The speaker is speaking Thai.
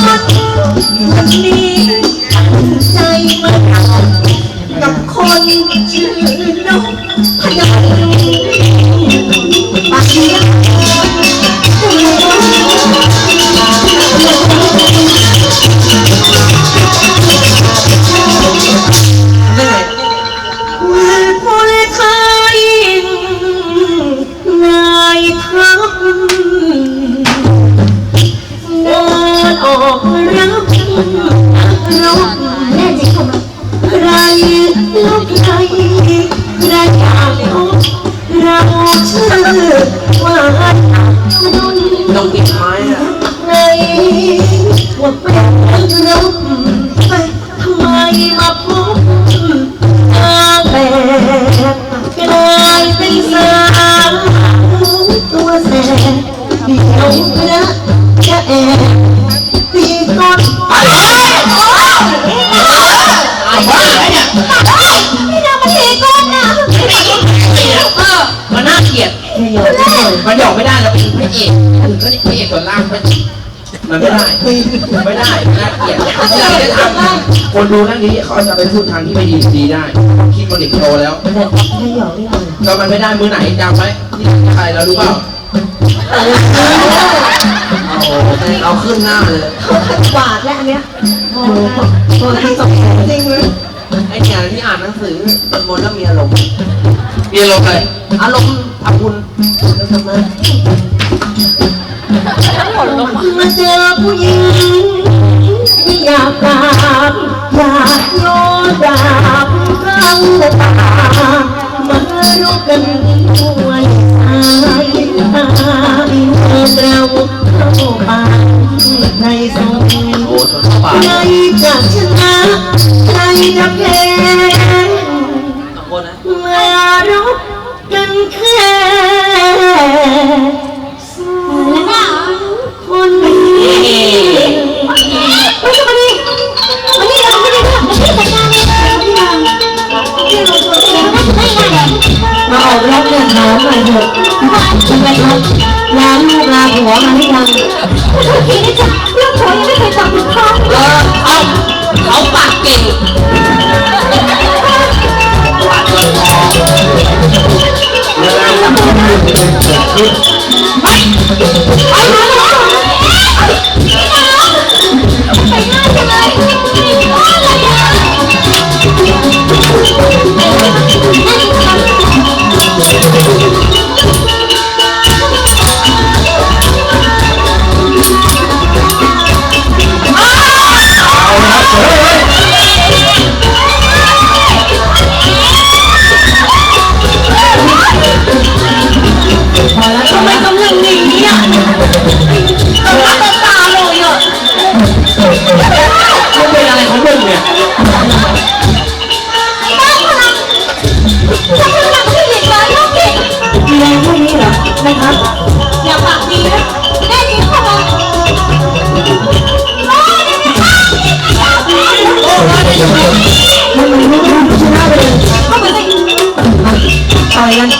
ดนนี้ตั้ใจมากับคนชื่อนกพนม มันหยอกไม่ได้เราเป็นพระเอกมันก็พระเอกส่วนล่างมันมันไม่ได้ไม่ได้น่าเกลียดเราจะทำคนดูนั่นนี้เขาจะไปพูดทางที่ไม่ดีดีได้คิดมันเด็กโตแล้วไม่หยอกไม่ยอมก็มันไม่ได้มือไหนจำไหมนี่ใครเรารู้เปล่าโอ้โหเราขึ้นหน้าเลยกวาดแล้วอันเนี้ยโอ้โหโอ้โหที่สองจริงเลยไอ้เนี่ยที่อ่านหนังสือมันมนแล้วมีอารมณ์ มีอารมณ์อะไรอารมณ์อับอุ่นทำไมมาเจอผู้หญิงที่อยากกราบอยากโยนดาบเข้าตามารู้กันด้วยสายตาเมื่อเราเข้าป่าในสงโอ้โหเข้าป่าใครจะชนะใครจะแพ้ นี่ยน้ำหน่อยเถอะทำไมครับลาลูกลาผัวมาให้ยังทีนี้จ้ะลูกผัวยังไม่เคยตอบผิดพ่อเออเอาเขาปากเก่งท มั